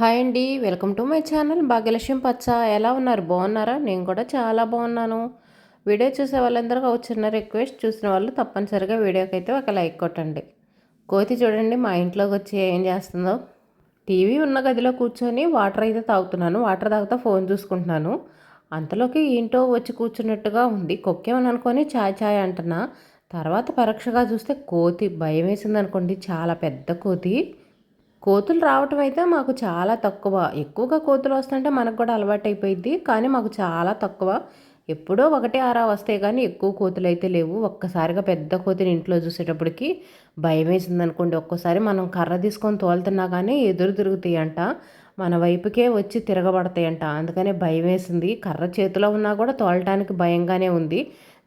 Hi అండి welcome to my channel Bhagyalakshmi Pacha. ఎలా ఉన్నారు? బాగున్నారా? నేను కూడా చాలా బాగున్నాను. వీడియో చూసే వాళ్ళందరూ ఒక చిన్న రిక్వెస్ట్ చూసిన వాళ్ళు తప్పనిసరిగా వీడియోకి అయితే ఒక లైక్ కొట్టండి. కోతి చూడండి మా ఇంట్లోకి వచ్చి ఏం చేస్తుందో. టీవీ ఉన్న గదిలో కూర్చొని వాటర్ అయితే తాగుతున్నాను. వాటర్ తాగుతా ఫోన్ చూసుకుంటున్నాను. అంతలోకి ఏంటో వచ్చి కూర్చున్నట్టుగా ఉంది. కొక్కేమని అనుకొని ఛాయ్ ఛాయ్ అంటున్నా. తర్వాత పరీక్షగా చూస్తే కోతి భయం వేసింది అనుకోండి చాలా పెద్ద కోతి. కోతులు రావటం అయితే మాకు చాలా తక్కువ. ఎక్కువగా కోతులు వస్తుంటే మనకు కూడా అలవాటు అయిపోయింది కానీ మాకు చాలా తక్కువ. ఎప్పుడో ఒకటే ఆరా వస్తాయి కానీ ఎక్కువ కోతులు అయితే లేవు. ఒక్కసారిగా పెద్ద కోతిని ఇంట్లో చూసేటప్పటికి భయం వేసింది అనుకోండి ఒక్కోసారి మనం కర్ర తీసుకొని తోలుతున్నా కానీ ఎదురు తిరుగుతాయి అంట మన వైపుకే వచ్చి తిరగబడతాయంట. అందుకనే భయం వేసింది కర్ర చేతిలో ఉన్నా కూడా తోలటానికి భయంగానే ఉంది.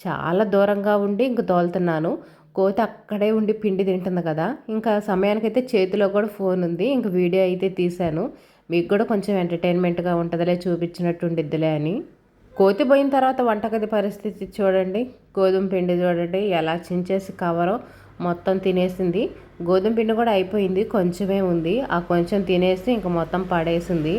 చాలా దూరంగా ఉండి ఇంక తోలుతున్నాను. కోతి అక్కడే ఉండి పిండి తింటుంది కదా. ఇంకా సమయానికైతే చేతిలో కూడా ఫోన్ ఉంది. ఇంక వీడియో అయితే తీశాను. మీకు కూడా కొంచెం ఎంటర్టైన్మెంట్గా ఉంటుందిలే చూపించినట్టు ఉండిద్దిలే అని. కోతి పోయిన తర్వాత వంటగది పరిస్థితి చూడండి. గోధుమ పిండి చూడండి. ఎలా చించేసి కవరో మొత్తం తినేసింది. గోధుమ పిండి కూడా అయిపోయింది. కొంచెమే ఉంది. ఆ కొంచెం తినేసి ఇంక మొత్తం పడేసింది.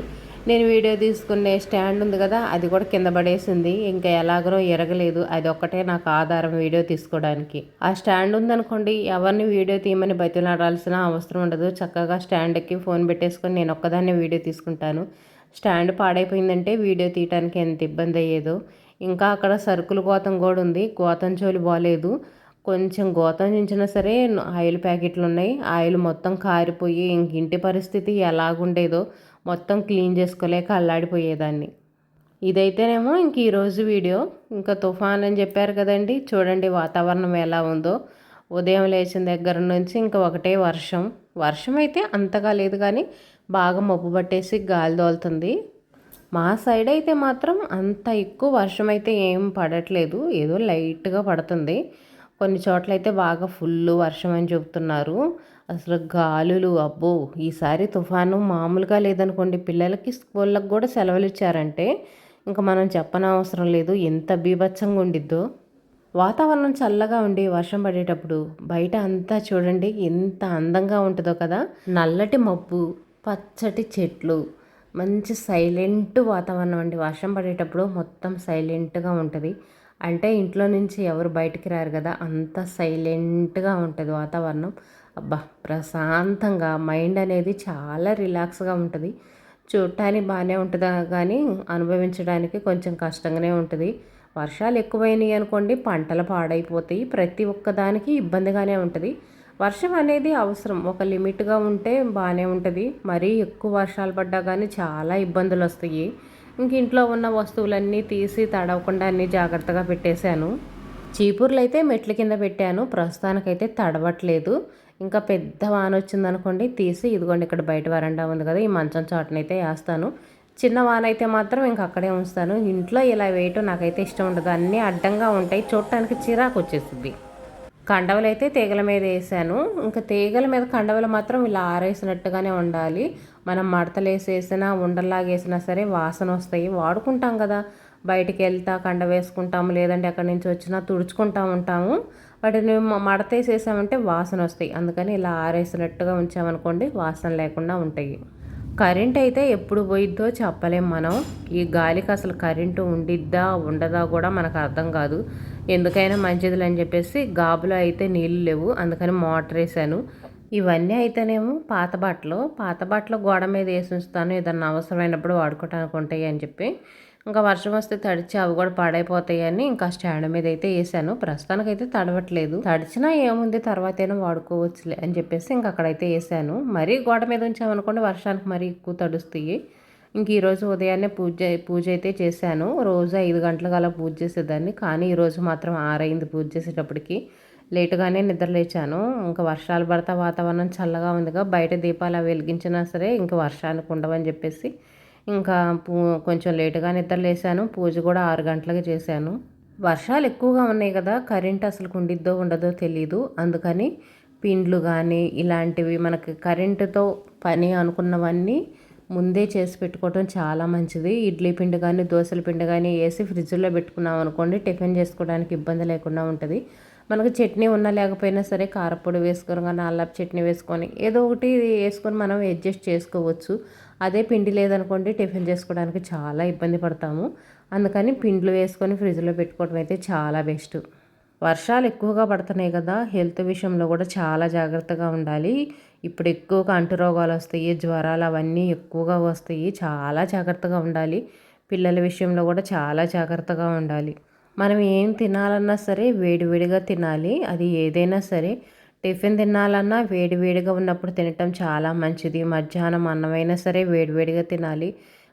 నేను వీడియో తీసుకునే స్టాండ్ ఉంది కదా అది కూడా కింద పడేసింది. ఇంకా ఎలాగో ఎరగలేదు. అది ఒక్కటే నాకు ఆధారం వీడియో తీసుకోవడానికి. ఆ స్టాండ్ ఉందనుకోండి ఎవరిని వీడియో తీయమని బతిలాడాల్సిన అవసరం ఉండదు. చక్కగా స్టాండ్కి ఫోన్ పెట్టేసుకొని నేను ఒక్కదాన్నే వీడియో తీసుకుంటాను. స్టాండ్ పాడైపోయిందంటే వీడియో తీయడానికి ఎంత ఇబ్బంది అయ్యేదో. ఇంకా అక్కడ సరుకులు గోతం కూడా ఉంది. గోతం చోలు బాగాలేదు కొంచెం గోతం చించినా సరే ఆయిల్ ప్యాకెట్లు ఉన్నాయి. ఆయిల్ మొత్తం కారిపోయి ఇంక ఇంటి పరిస్థితి ఎలాగుండేదో మొత్తం క్లీన్ చేసుకోలేక అల్లాడిపోయేదాన్ని. ఇదైతేనేమో ఇంక ఈరోజు వీడియో. ఇంకా తుఫాన్ అని చెప్పారు కదండి. చూడండి వాతావరణం ఎలా ఉందో. ఉదయం లేచిన దగ్గర నుంచి ఇంకా ఒకటే వర్షం. వర్షం అయితే అంతగా లేదు కానీ బాగా మబ్బు పట్టేసి గాలి దోలుతుంది మా సైడ్ అయితే మాత్రం అంత ఎక్కువ వర్షం అయితే ఏం పడట్లేదు. ఏదో లైట్గా పడుతుంది. కొన్ని చోట్ల అయితే బాగా ఫుల్ వర్షం అని చెబుతున్నారు. అసలు గాలులు అబ్బో! ఈసారి తుఫాను మామూలుగా లేదనుకోండి. పిల్లలకి స్కూళ్ళకి కూడా సెలవులు ఇచ్చారంటే ఇంకా మనం చెప్పనవసరం లేదు. ఎంత బీభత్సంగా ఉండిద్దో! వాతావరణం చల్లగా ఉండి వర్షం పడేటప్పుడు బయట అంతా చూడండి ఎంత అందంగా ఉంటుందో కదా! నల్లటి మబ్బు పచ్చటి చెట్లు మంచి సైలెంట్ వాతావరణం అండి. వర్షం పడేటప్పుడు మొత్తం సైలెంట్గా ఉంటుంది. అంటే ఇంట్లో నుంచి ఎవరు బయటికి రారు కదా అంత సైలెంట్గా ఉంటుంది వాతావరణం. అబ్బా ప్రశాంతంగా మైండ్ అనేది చాలా రిలాక్స్గా ఉంటుంది. చూడటానికి బాగానే ఉంటుంది కానీ అనుభవించడానికి కొంచెం కష్టంగానే ఉంటుంది. వర్షాలు ఎక్కువైనాయి అనుకోండి పంటలు పాడైపోతాయి. ప్రతి ఒక్కదానికి ఇబ్బందిగానే ఉంటుంది. వర్షం అనేది అవసరం. ఒక లిమిట్గా ఉంటే బాగానే ఉంటుంది. మరీ ఎక్కువ వర్షాలు పడ్డా కానీ చాలా ఇబ్బందులు వస్తాయి ఇంక ఇంట్లో ఉన్న వస్తువులన్నీ తీసి తడవకుండా అన్నీ జాగ్రత్తగా పెట్టేశాను. చీపుర్లు అయితే మెట్ల కింద పెట్టాను. ప్రస్తుతానికైతే తడవట్లేదు. ఇంకా పెద్ద వాన వచ్చిందనుకోండి తీసి ఇదిగోండి ఇక్కడ బయట వరండా ఉంది కదా ఈ మంచం చాటునైతే వేస్తాను. చిన్న వాన అయితే మాత్రం ఇంక అక్కడే ఉంచుతాను. ఇంట్లో ఇలా వేయటం నాకైతే ఇష్టం ఉండదు. అన్నీ అడ్డంగా ఉంటాయి. చూడటానికి చిరాకు వచ్చేస్తుంది. కండవలు అయితే తీగల మీద వేసాను. ఇంకా తీగల మీద కండవలు మాత్రం ఇలా ఆరేసినట్టుగానే ఉండాలి. మనం మడతలు వేసేసినా ఉండలాగేసినా సరే వాసన వస్తాయి వాడుకుంటాం కదా. బయటికి వెళ్తా కండ వేసుకుంటాము. లేదంటే ఎక్కడి నుంచి వచ్చినా తుడుచుకుంటా ఉంటాము. వాటిని మడతేసేసామంటే వాసన వస్తాయి అందుకని ఇలా ఆరేసినట్టుగా ఉంచామనుకోండి వాసన లేకుండా ఉంటాయి. కరెంట్ అయితే ఎప్పుడు పోయిద్దో చెప్పలేం మనం. ఈ గాలికి అసలు కరెంటు ఉండిద్దా ఉండదా కూడా మనకు అర్థం కాదు. ఎందుకైనా మంచిది అని చెప్పేసి గాబులో అయితే నీళ్ళు లేవు. అందుకని మోటార్ వేసాను. ఇవన్నీ అయితేనేమో పాత బట్టలు పాత బట్టలు గోడ మీద వేసి ఉంచుతాను. ఏదన్నా అవసరమైనప్పుడు వాడుకోవటానికి ఉంటాయి అని చెప్పి. ఇంకా వర్షం వస్తే తడిచి అవి కూడా పాడైపోతాయని ఇంకా స్టాండ్ మీద అయితే వేసాను. ప్రస్తుతానికి అయితే తడవట్లేదు. తడిచినా ఏముంది తర్వాత అయినా వాడుకోవచ్చులే అని చెప్పేసి ఇంకా అక్కడైతే వేసాను. మరీ గోడ మీద ఉంచామనుకోండి వర్షానికి మరీ ఎక్కువ తడుస్తాయి. ఇంక ఈరోజు ఉదయాన్నే పూజ పూజ అయితే చేశాను. రోజు ఐదు గంటలకు అలా పూజ చేసేదాన్ని. కానీ ఈరోజు మాత్రం ఆరైంది పూజ చేసేటప్పటికి. లేటుగానే నిద్రలేచాను ఇంకా వర్షాలు పడతా వాతావరణం చల్లగా ఉందిగా. బయట దీపాలు వెలిగించినా సరే ఇంకా వర్షానికి ఉండవని చెప్పేసి ఇంకా పూ కొంచెం లేటుగా నిద్రలేసాను పూజ కూడా ఆరు గంటలకు చేశాను. వర్షాలు ఎక్కువగా ఉన్నాయి కదా. కరెంట్ అసలు ఉండిద్దో ఉండదో తెలీదు. అందుకని పిండ్లు కానీ ఇలాంటివి మనకి కరెంటుతో పని అనుకున్నవన్నీ ముందే చేసి పెట్టుకోవటం చాలా మంచిది. ఇడ్లీ పిండి కానీ దోశల పిండి కానీ వేసి ఫ్రిడ్జ్లో పెట్టుకున్నాం అనుకోండి టిఫిన్ చేసుకోవడానికి ఇబ్బంది లేకుండా ఉంటుంది. మనకు చట్నీ ఉన్నా లేకపోయినా సరే కారపొడి వేసుకొని కానీ అల్లపు చట్నీ వేసుకొని ఏదో ఒకటి వేసుకొని మనం అడ్జస్ట్ చేసుకోవచ్చు. అదే పిండి లేదనుకోండి టిఫిన్ చేసుకోవడానికి చాలా ఇబ్బంది పడతాము. అందుకని పిండ్లు వేసుకొని ఫ్రిడ్జ్లో పెట్టుకోవడం అయితే చాలా బెస్ట్. వర్షాలు ఎక్కువగా పడుతున్నాయి కదా హెల్త్ విషయంలో కూడా చాలా జాగ్రత్తగా ఉండాలి. ఇప్పుడు ఎక్కువగా అంటు రోగాలు వస్తాయి జ్వరాలు అవన్నీ ఎక్కువగా వస్తాయి. చాలా జాగ్రత్తగా ఉండాలి. పిల్లల విషయంలో కూడా చాలా జాగ్రత్తగా ఉండాలి. మనం ఏం తినాలన్నా సరే వేడివేడిగా తినాలి. అది ఏదైనా సరే. టిఫిన్ తినాలన్నా వేడివేడిగా ఉన్నప్పుడు తినటం చాలా మంచిది. మధ్యాహ్నం అన్నమైనా సరే వేడివేడిగా తినాలి.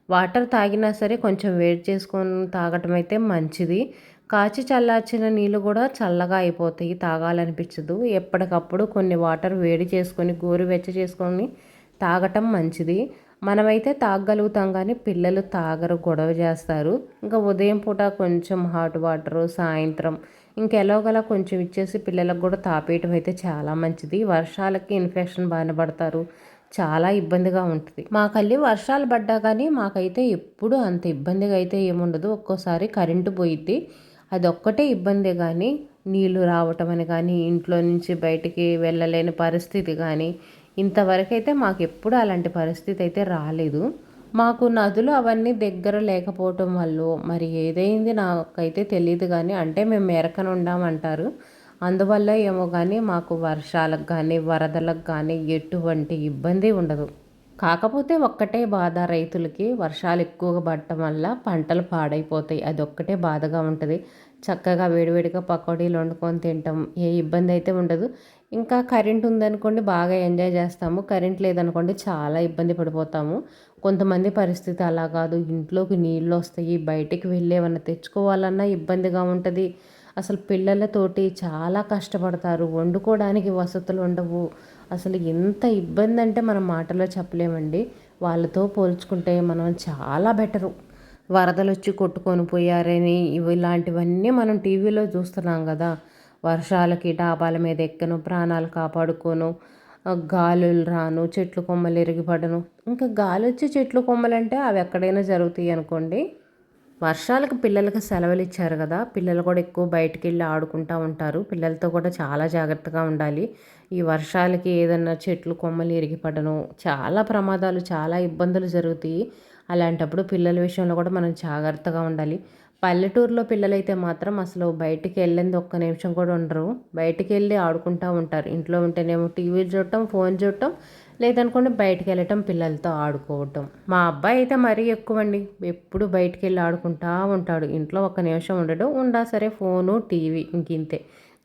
వాటర్ తాగినా సరే కొంచెం వేడి చేసుకొని తాగటం అయితే మంచిది. కాచి చల్లార్చిన నీళ్ళు కూడా చల్లగా అయిపోతాయి తాగాలనిపించదు. ఎప్పటికప్పుడు కొన్ని వాటర్ వేడి చేసుకొని గోరువెచ్చ చేసుకొని తాగటం మంచిది. మనమైతే తాగగలుగుతాం కానీ పిల్లలు తాగరు గొడవ చేస్తారు. ఇంకా ఉదయం పూట కొంచెం హాట్ వాటరు సాయంత్రం ఇంకెలాగలా కొంచెం ఇచ్చేసి పిల్లలకు కూడా తాపేయటం అయితే చాలా మంచిది. వర్షాలకి ఇన్ఫెక్షన్ బారిన పడతారు చాలా ఇబ్బందిగా ఉంటుంది. మాకల్లి వర్షాలు పడ్డా కానీ మాకైతే ఎప్పుడు అంత ఇబ్బందిగా అయితే ఏముండదు. ఒక్కోసారి కరెంటు పోయిద్ది. అది ఒక్కటే ఇబ్బంది కానీ నీళ్ళు రావటం అని కానీ ఇంట్లో నుంచి బయటికి వెళ్ళలేని పరిస్థితి కానీ ఇంతవరకు అయితే మాకు ఎప్పుడు అలాంటి పరిస్థితి అయితే రాలేదు. మాకు నదులు అవన్నీ దగ్గర లేకపోవటం వల్ల మరి ఏదైంది నాకైతే తెలియదు కానీ అంటే మేము మెరకన ఉండామంటారు. అందువల్ల ఏమో కానీ మాకు వర్షాలకు కానీ వరదలకు కానీ ఎటువంటి ఇబ్బంది ఉండదు. కాకపోతే ఒక్కటే బాధ రైతులకి. వర్షాలు ఎక్కువగా పడటం వల్ల పంటలు పాడైపోతాయి. అది ఒక్కటే బాధగా ఉంటుంది. చక్కగా వేడివేడిగా పకోడీలు వండుకొని తింటాం. ఏ ఇబ్బంది అయితే ఉండదు. ఇంకా కరెంట్ ఉందనుకోండి బాగా ఎంజాయ్ చేస్తాము. కరెంట్ లేదనుకోండి చాలా ఇబ్బంది పడిపోతాము. కొంతమంది పరిస్థితి అలా కాదు. ఇంట్లోకి నీళ్ళు వస్తాయి. బయటికి వెళ్ళి తెచ్చుకోవాలన్నా ఇబ్బందిగా ఉంటుంది. అసలు పిల్లలతోటి చాలా కష్టపడతారు. వండుకోవడానికి వసతులు ఉండవు. అసలు ఎంత ఇబ్బంది అంటే మనం మాటలో చెప్పలేమండి. వాళ్ళతో పోల్చుకుంటే మనం చాలా బెటరు. వరదలు వచ్చి కొట్టుకొని పోయారని ఇవి ఇలాంటివన్నీ మనం టీవీలో చూస్తున్నాం కదా. వర్షాలకి డాబాల మీద ఎక్కను ప్రాణాలు కాపాడుకోను గాలులు రాను చెట్లు కొమ్మలు ఎరిగిపడను. ఇంకా గాలి వచ్చి చెట్లు కొమ్మలు అంటే అవి ఎక్కడైనా జరుగుతాయి అనుకోండి. వర్షాలకు పిల్లలకు సెలవులు ఇచ్చారు కదా. పిల్లలు కూడా ఎక్కువ బయటికి వెళ్ళి ఆడుకుంటూ ఉంటారు. పిల్లలతో కూడా చాలా జాగ్రత్తగా ఉండాలి. ఈ వర్షాలకి ఏదన్నా చెట్లు కొమ్మలు ఇరిగిపడను. చాలా ప్రమాదాలు చాలా ఇబ్బందులు జరుగుతాయి. అలాంటప్పుడు పిల్లల విషయంలో కూడా మనం జాగ్రత్తగా ఉండాలి. పల్లెటూరులో పిల్లలైతే మాత్రం అసలు బయటికి వెళ్ళింది ఒక్క నిమిషం కూడా ఉండరు. బయటికి వెళ్ళి ఆడుకుంటూ ఉంటారు. ఇంట్లో ఉంటేనేమో టీవీ చూడటం ఫోన్ చూడటం లేదనుకోండి బయటికి వెళ్ళటం పిల్లలతో ఆడుకోవటం. మా అబ్బాయి అయితే మరీ ఎక్కువ అండి ఎప్పుడు బయటికి వెళ్ళి ఆడుకుంటా ఉంటాడు. ఇంట్లో ఒక నిమిషం ఉండడు. ఉండా సరే ఫోను టీవీ ఇంకింతే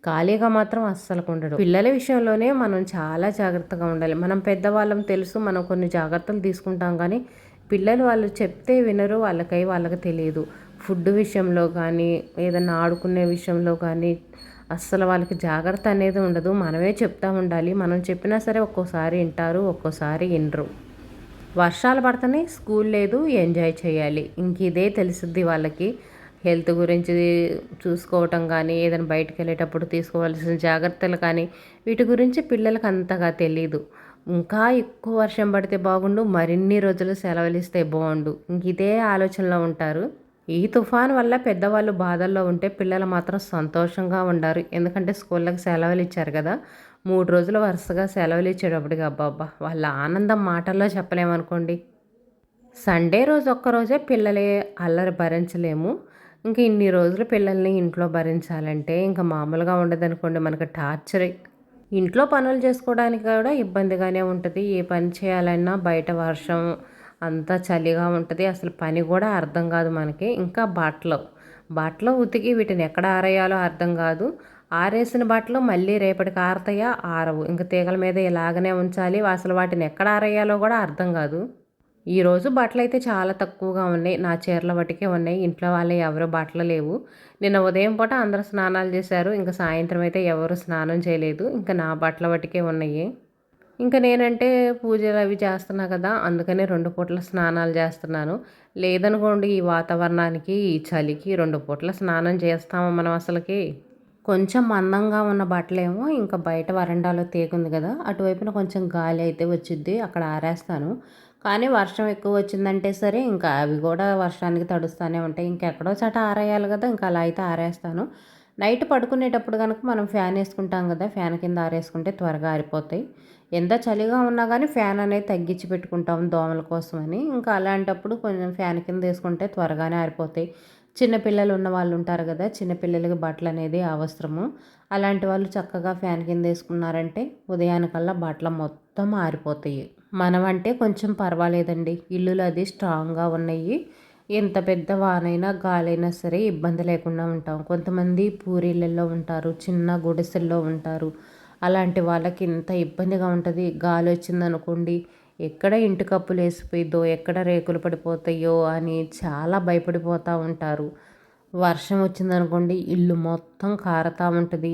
ఖాళీగా మాత్రం అస్సలు ఉండడు. పిల్లల విషయంలోనే మనం చాలా జాగ్రత్తగా ఉండాలి. మనం పెద్దవాళ్ళం తెలుసు మనం కొన్ని జాగ్రత్తలు తీసుకుంటాం కానీ పిల్లలు వాళ్ళు చెప్తే వినరు వాళ్ళకై వాళ్ళకి తెలియదు. ఫుడ్ విషయంలో కానీ ఏదైనా ఆడుకునే విషయంలో కానీ అస్సలు వాళ్ళకి జాగ్రత్త అనేది ఉండదు. మనమే చెప్తా ఉండాలి. మనం చెప్పినా సరే ఒక్కోసారి వింటారు ఒక్కోసారి వినరు. వర్షాలు పడితేనే స్కూల్ లేదు ఎంజాయ్ చేయాలి. ఇంక ఇదే తెలుసుద్ది వాళ్ళకి. హెల్త్ గురించి చూసుకోవటం కానీ ఏదైనా బయటకు వెళ్ళేటప్పుడు తీసుకోవాల్సిన జాగ్రత్తలు కానీ వీటి గురించి పిల్లలకు అంతగా తెలీదు. ఇంకా ఎక్కువ వర్షం పడితే బాగుండు మరిన్ని రోజులు సెలవులు ఇస్తే బాగుండు. ఇంక ఇదే ఆలోచనలో ఉంటారు. ఈ తుఫాన్ వల్ల పెద్దవాళ్ళు బాధల్లో ఉంటే పిల్లలు మాత్రం సంతోషంగా ఉండారు. ఎందుకంటే స్కూళ్ళకి సెలవులు ఇచ్చారు కదా. మూడు రోజులు వరుసగా సెలవులు ఇచ్చేటప్పటికి అబ్బాబ్బా వాళ్ళ ఆనందం మాటల్లో చెప్పలేమనుకోండి. సండే రోజు ఒక్కరోజే పిల్లలే అల్లరి భరించలేము. ఇంకా ఇన్ని రోజులు పిల్లల్ని ఇంట్లో భరించాలంటే ఇంకా మామూలుగా ఉండదనుకోండి మనకు టార్చర్. ఇంట్లో పనులు చేసుకోవడానికి కూడా ఇబ్బందిగానే ఉంటుంది. ఏ పని చేయాలన్నా బయట వర్షం అంతా చలిగా ఉంటుంది. అసలు పని కూడా అర్థం కాదు మనకి. ఇంకా బట్టలు బట్టలు ఉతికి వీటిని ఎక్కడ ఆరేయాలో అర్థం కాదు. ఆరేసిన బట్టలు మళ్ళీ రేపటికి ఆరతాయా? ఆరవు. ఇంకా తీగల మీద ఇలాగనే ఉంచాలి. అసలు వాటిని ఎక్కడ ఆరేయాలో కూడా అర్థం కాదు. ఈరోజు బట్టలు అయితే చాలా తక్కువగా ఉన్నాయి. నా చీరల బట్టికే ఉన్నాయి. ఇంట్లో వాళ్ళే ఎవరు బట్టలు లేవు. నిన్న ఉదయం పూట అందరూ స్నానాలు చేశారు. ఇంకా సాయంత్రం అయితే ఎవరు స్నానం చేయలేదు. ఇంకా నా బట్టల బట్టికే ఉన్నాయి. ఇంకా నేనంటే పూజలు అవి చేస్తున్నా కదా అందుకనే రెండు పూట్ల స్నానాలు చేస్తున్నాను. లేదనుకోండి ఈ వాతావరణానికి ఈ చలికి రెండు పూట్ల స్నానం చేస్తాము మనం అసలుకి. కొంచెం మందంగా ఉన్న బట్టలేమో ఇంకా బయట వరండాలో తేకుంది కదా అటువైపున కొంచెం గాలి అయితే వచ్చింది అక్కడ ఆరేస్తాను. కానీ వర్షం ఎక్కువ వచ్చిందంటే సరే ఇంకా అవి కూడా వర్షానికి తడుస్తూనే ఉంటాయి. ఇంకెక్కడో చట ఆరేయాలి కదా ఇంకా అలా అయితే ఆరేస్తాను. నైట్ పడుకునేటప్పుడు కనుక మనం ఫ్యాన్ వేసుకుంటాం కదా ఫ్యాన్ కింద ఆరేసుకుంటే త్వరగా ఆరిపోతాయి. ఎంత చలిగా ఉన్నా కానీ ఫ్యాన్ అనేది తగ్గించి పెట్టుకుంటాం దోమల కోసమని ఇంకా అలాంటప్పుడు కొంచెం ఫ్యాన్ కింద వేసుకుంటే త్వరగానే ఆరిపోతాయి. చిన్నపిల్లలు ఉన్న వాళ్ళు ఉంటారు కదా చిన్నపిల్లలకి బట్టలు అనేది అవసరము. అలాంటి వాళ్ళు చక్కగా ఫ్యాన్ కింద వేసుకున్నారంటే ఉదయానికల్లా బట్టలు మొత్తం ఆరిపోతాయి. మనం అంటే కొంచెం పర్వాలేదండి. ఇల్లులు అది స్ట్రాంగ్గా ఉన్నాయి. ఎంత పెద్ద వానైనా గాలైనా సరే ఇబ్బంది లేకుండా ఉంటాం. కొంతమంది పూరీలలో ఉంటారు చిన్న గుడిసెల్లో ఉంటారు. అలాంటి వాళ్ళకి ఎంత ఇబ్బందిగా ఉంటుంది. గాలి వచ్చిందనుకోండి ఎక్కడ ఇంటి కప్పులు వేసిపోయిద్దో ఎక్కడ రేకులు పడిపోతాయో అని చాలా భయపడిపోతూ ఉంటారు. వర్షం వచ్చిందనుకోండి ఇల్లు మొత్తం కారతా ఉంటుంది.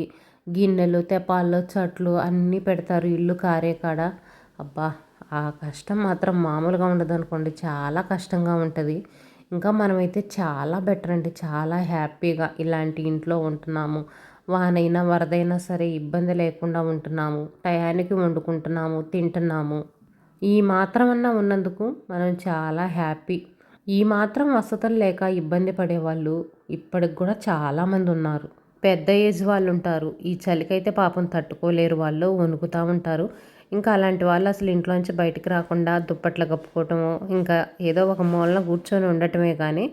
గిన్నెలు తెపాల్లో చట్లు అన్నీ పెడతారు ఇల్లు కారే కాడ. అబ్బా ఆ కష్టం మాత్రం మామూలుగా ఉండదు అనుకోండి చాలా కష్టంగా ఉంటుంది. ఇంకా మనమైతే చాలా బెటర్ అండి. చాలా హ్యాపీగా ఇలాంటి ఇంట్లో ఉంటున్నాము. వానైనా వరదైనా సరే ఇబ్బంది లేకుండా ఉంటున్నాము. టయానికి వండుకుంటున్నాము తింటున్నాము. ఈ మాత్రమన్నా ఉన్నందుకు మనం చాలా హ్యాపీ. ఈ మాత్రం వసతులు లేక ఇబ్బంది పడేవాళ్ళు ఇప్పటికి కూడా చాలామంది ఉన్నారు. పెద్ద ఏజ్ వాళ్ళు ఉంటారు ఈ చలికైతే పాపం తట్టుకోలేరు. వాళ్ళు వణుకుతూ ఉంటారు. ఇంకా అలాంటి వాళ్ళు అసలు ఇంట్లోంచి బయటికి రాకుండా దుప్పట్లు కప్పుకోవటము ఇంకా ఏదో ఒక మూలన కూర్చొని ఉండటమే కానీ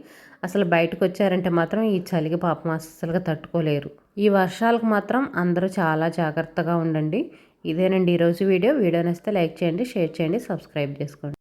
అసలు బయటకు వచ్చారంటే మాత్రం ఈ చలికి పాపం అస్సలుగా తట్టుకోలేరు. ఈ వర్షాలకు మాత్రం అందరూ చాలా జాగ్రత్తగా ఉండండి. ఇదేనండి ఈరోజు వీడియో. వీడియో నచ్చితే లైక్ చేయండి షేర్ చేయండి సబ్స్క్రైబ్ చేసుకోండి.